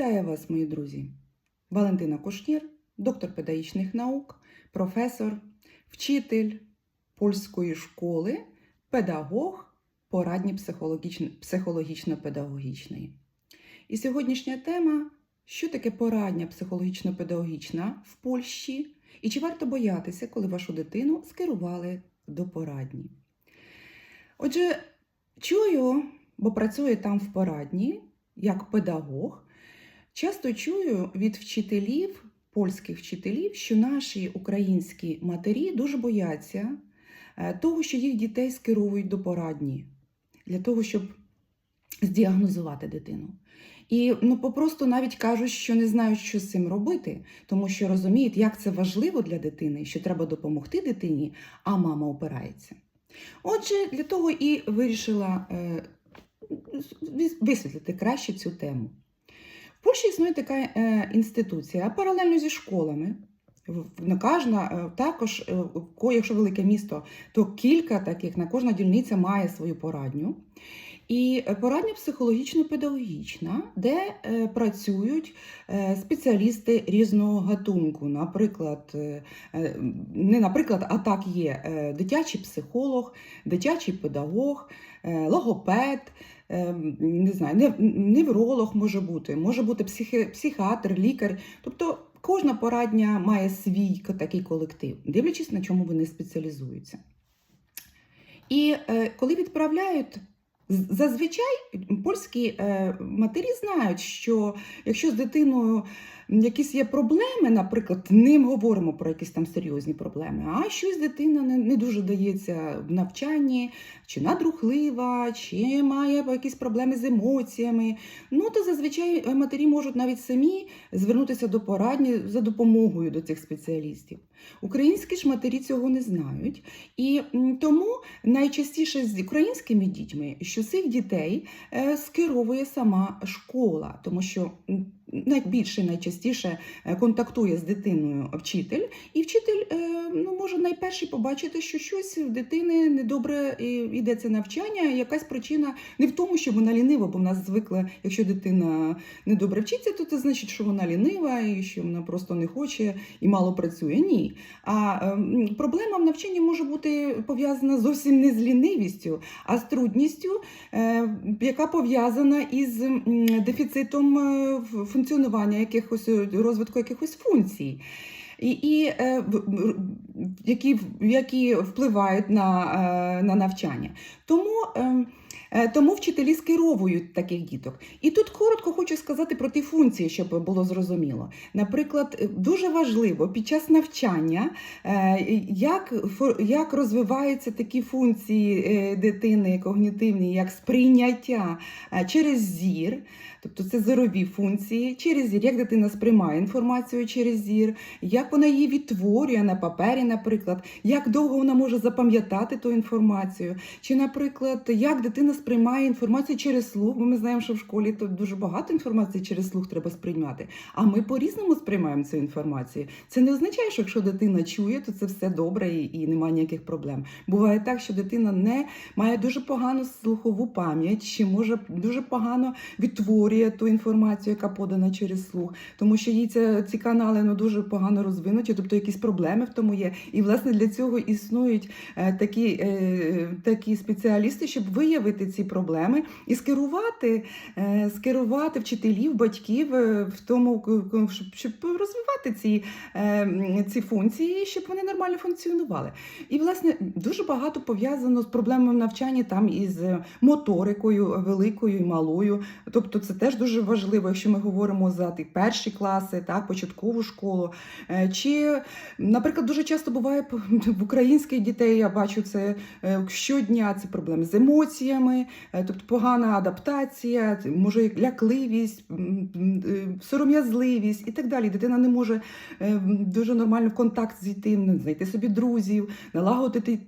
Вітаю вас, мої друзі! Валентина Кушнір, доктор педагогічних наук, професор, вчитель польської школи, педагог, порадні психологічно-педагогічної. І сьогоднішня тема: що таке порадня психологічно-педагогічна в Польщі, і чи варто боятися, коли вашу дитину скерували до порадні? Отже, чую, бо працюю там в порадні як педагог. Часто чую від вчителів, польських вчителів, що наші українські матері дуже бояться е, того, що їх дітей скеровують до порадні, для того, щоб здіагнозувати дитину. І ну, попросту навіть кажуть, що не знають, що з цим робити, тому що розуміють, як це важливо для дитини, що треба допомогти дитині, а мама опирається. Отже, для того і вирішила е, висвітлити краще цю тему. Польщі існує така е, інституція паралельно зі школами. На кожна, е, також, е, якщо велике місто, то кілька таких, на кожна дільниця має свою порадню. І порадня психологічно-педагогічна, де працюють спеціалісти різного гатунку. Наприклад, не наприклад, а так є дитячий психолог, дитячий педагог, логопед, не знаю, невролог може бути, може бути психі, психіатр, лікар. Тобто кожна порадня має свій такий колектив, дивлячись, на чому вони спеціалізуються. І е, коли відправляють Зазвичай польські е, матері знають, що якщо з дитиною якісь є проблеми, наприклад, не говоримо про якісь там серйозні проблеми, а щось дитина не, не дуже дається в навчанні, чи надрухлива, чи має якісь проблеми з емоціями, ну то зазвичай е, матері можуть навіть самі звернутися до порадні за допомогою до цих спеціалістів. Українські ж матері цього не знають, і тому найчастіше з українськими дітьми, що цих дітей е, скеровує сама школа, тому що найбільше найчастіше е, контактує з дитиною вчитель, і вчитель е, ну, може найперший побачити, що щось в дитини недобре е, йде це навчання. Якась причина не в тому, що вона лінива, бо в нас звикла, якщо дитина недобре вчиться, то це значить, що вона лінива і що вона просто не хоче і мало працює. Ні. А ем, проблема в навчанні може бути пов'язана зовсім не з лінивістю, а з трудністю, е, яка пов'язана із дефіцитом е, функціонування якихось е, розвитку якихось функцій. І, і е, які, які впливають на, е, на навчання. Тому, е, е, тому вчителі скеровують таких діток. І тут коротко хочу сказати про ті функції, щоб було зрозуміло. Наприклад, е, дуже важливо під час навчання, е, як, як розвиваються такі функції е, дитини когнітивні, як сприйняття е, через зір. Тобто це зорові функції через зір, як дитина сприймає інформацію через зір, як вона її відтворює на папері, наприклад, як довго вона може запам'ятати ту інформацію, чи, наприклад, як дитина сприймає інформацію через слух, бо ми знаємо, що в школі тут дуже багато інформації через слух треба сприймати. А ми по-різному сприймаємо цю інформацію. Це не означає, що якщо дитина чує, то це все добре і, і немає ніяких проблем. Буває так, що дитина не має дуже погану слухову пам'ять, чи може дуже погано відтворює ту інформацію, яка подана через слух, тому що їй це, ці канали ну, дуже погано розвинуті, тобто якісь проблеми в тому є. І власне для цього існують е, такі, е, такі спеціалісти, щоб виявити ці проблеми і скерувати, е, скерувати вчителів, батьків е, в тому, щоб, розвивати ці, е, ці функції, щоб вони нормально функціонували. І, власне, дуже багато пов'язано з проблемами в навчанні там із моторикою великою і малою. Тобто, це теж дуже важливо, якщо ми говоримо за ті перші класи, так, початкову школу. Чи, наприклад, дуже часто буває в українських дітей, я бачу це щодня, це проблеми з емоціями, е, тобто погана адаптація, може лякливість, е, сором'язливість і так далі. Дитина не може е, дуже нормально в контакт зійти, знайти собі друзів, налагодити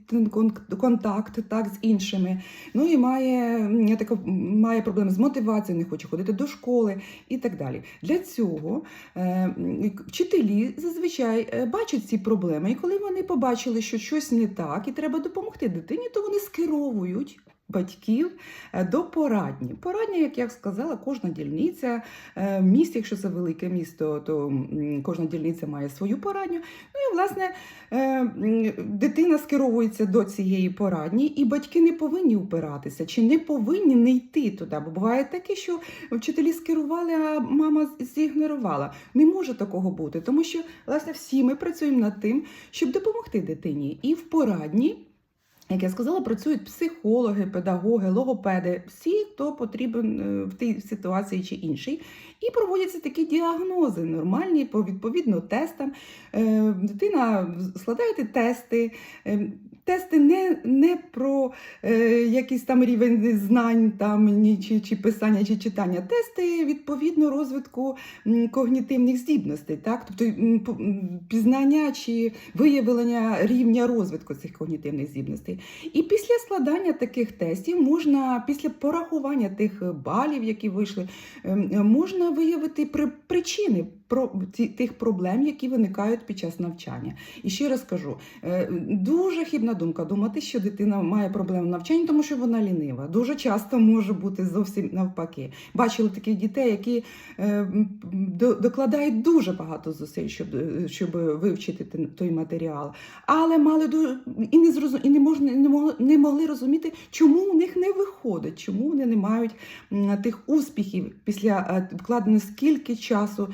контакт так, з іншими. Ну і має, така, має проблеми з мотивацією, не хоче ходити до школи і так далі. Для цього вчителі зазвичай бачать ці проблеми, і коли вони побачили, що щось не так і треба допомогти дитині, то вони скеровують батьків е, до порадні. Порадня, як я сказала, кожна дільниця е, в місті, якщо це велике місто, то кожна дільниця має свою порадню. Ну і власне е, дитина скеровується до цієї порадні, і батьки не повинні упиратися чи не повинні не йти туди. Бо буває таке, що вчителі скерували, а мама зігнорувала. Не може такого бути, тому що власне всі ми працюємо над тим, щоб допомогти дитині. І в порадні. Як я сказала, працюють психологи, педагоги, логопеди, всі, хто потрібен е, в тій ситуації чи іншій. І проводяться такі діагнози нормальні, по відповідно тестам. Е, Дитина складаєте тести. Тести не, не про е, якийсь там рівень знань там, чи, чи писання, чи читання. Тести відповідно розвитку когнітивних здібностей, так? тобто пізнання чи виявлення рівня розвитку цих когнітивних здібностей. І після складання таких тестів можна, після порахування тих балів, які вийшли, ем, можна виявити при- причини тих проблем, які виникають під час навчання. І ще раз кажу, е, дуже хибна думка думати, що дитина має проблеми в навчанні, тому що вона лінива. Дуже часто може бути зовсім навпаки. Бачили таких дітей, які е, докладають дуже багато зусиль, щоб, е, щоб вивчити той матеріал, але мали дуже і не зрозу... і не можна не могли, не могли розуміти, чому у них не виходить, чому вони не мають тих успіхів після вкладено скільки часу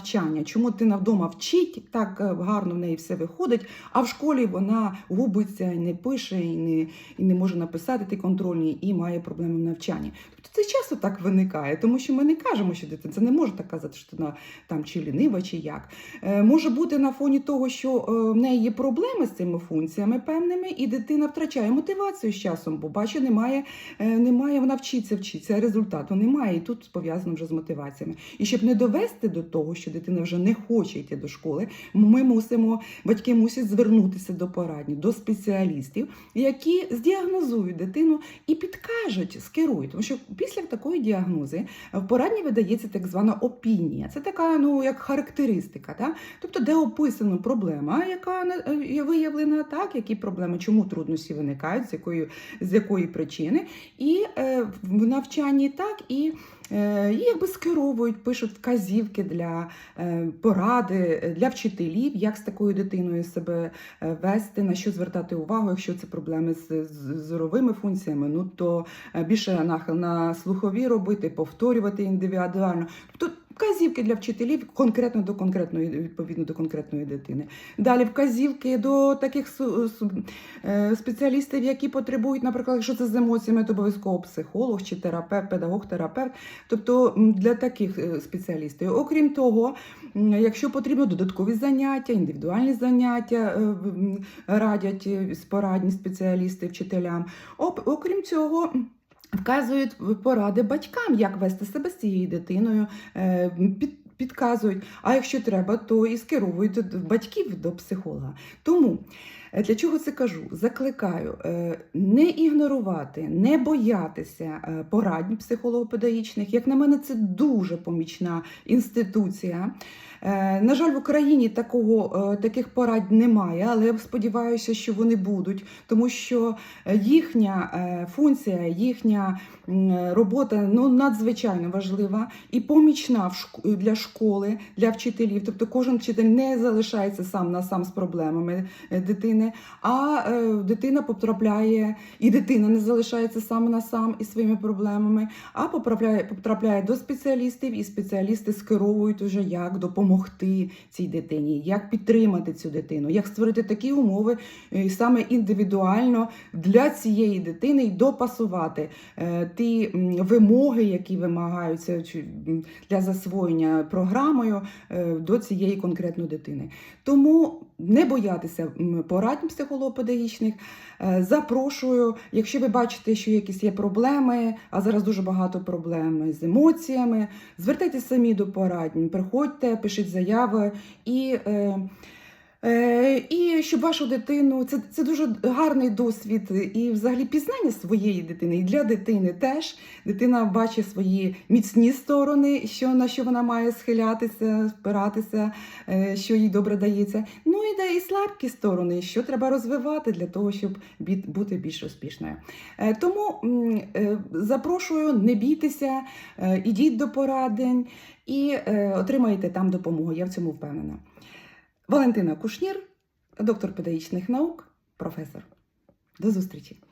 навчання, чому дитина вдома вчить так е, гарно в неї все виходить, а в школі вона губиться і не пише, і не, і не може написати ті контрольні, і має проблеми в навчанні. Тобто це часто так виникає, тому що ми не кажемо, що дитина це не може так казати, що вона там чи лінива, чи як. Е, може бути на фоні того, що е, в неї є проблеми з цими функціями певними, і дитина втрачає мотивацію з часом, бо бачить, немає, е, немає вона вчиться, вчиться, результату немає. І тут пов'язано вже з мотиваціями. І щоб не довести до того, що дитина вже не хоче йти до школи, ми мусимо, батьки мусять звернутися до порадні, до спеціалістів, які здіагнозують дитину і підкажуть, скерують. Тому що після такої діагнози в порадні видається так звана опінія. Це така, ну як характеристика, так? тобто, де описана проблема, яка є виявлена, так, які проблеми, чому труднощі виникають, з якої, з якої причини, і е, в навчанні так і. Е, якби скеровують, пишуть вказівки для е, поради е, для вчителів, як з такою дитиною себе вести, на що звертати увагу, якщо це проблеми з, зоровими функціями, ну то більше нахил на слухові робити, повторювати індивідуально. Тобто вказівки для вчителів конкретно до конкретної, відповідно до конкретної дитини. Далі вказівки до таких е, спеціалістів, які потребують, наприклад, якщо це з емоціями, то обов'язково психолог чи терапевт, педагог, терапевт. Тобто для таких е, спеціалістів. Окрім того, якщо потрібно додаткові заняття, індивідуальні заняття е, радять спорадні спеціалісти вчителям. Окрім цього. Вказують поради батькам, як вести себе з цією дитиною, е, під, підказують. А якщо треба, то і скеровують батьків до психолога. Тому для чого це кажу? Закликаю е, не ігнорувати, не боятися е, порадь психолого-педагогічних. Як на мене, це дуже помічна інституція. Е, На жаль, в Україні такого, е, таких порад немає, але я сподіваюся, що вони будуть, тому що е, їхня е, функція, їхня робота ну, надзвичайно важлива і помічна для школи, для вчителів. Тобто кожен вчитель не залишається сам на сам з проблемами е, дитини, а е, дитина потрапляє, і дитина не залишається сам на сам із своїми проблемами, а потрапляє, потрапляє до спеціалістів, і спеціалісти скеровують уже, як допомогти цій дитині, як підтримати цю дитину, як створити такі умови е, саме індивідуально для цієї дитини і допасувати е, ті вимоги, які вимагаються для засвоєння програмою до цієї конкретної дитини. Тому не боятися м, порад психолого-педагогічних. Е, Запрошую, якщо ви бачите, що якісь є проблеми, а зараз дуже багато проблем з емоціями, звертайтеся самі до порадні, приходьте, пишіть заяви і. Е, і щоб вашу дитину, це, це дуже гарний досвід і взагалі пізнання своєї дитини, і для дитини теж. Дитина бачить свої міцні сторони, що, на що вона має схилятися, спиратися, е, що їй добре дається. Ну і де і слабкі сторони, що треба розвивати для того, щоб бути більш успішною. Е, Тому запрошую, не бійтеся, ідіть до порадень і е, отримаєте там допомогу. Я в цьому впевнена. Валентина Кушнір, доктор педагогічних наук, професор. До зустрічі!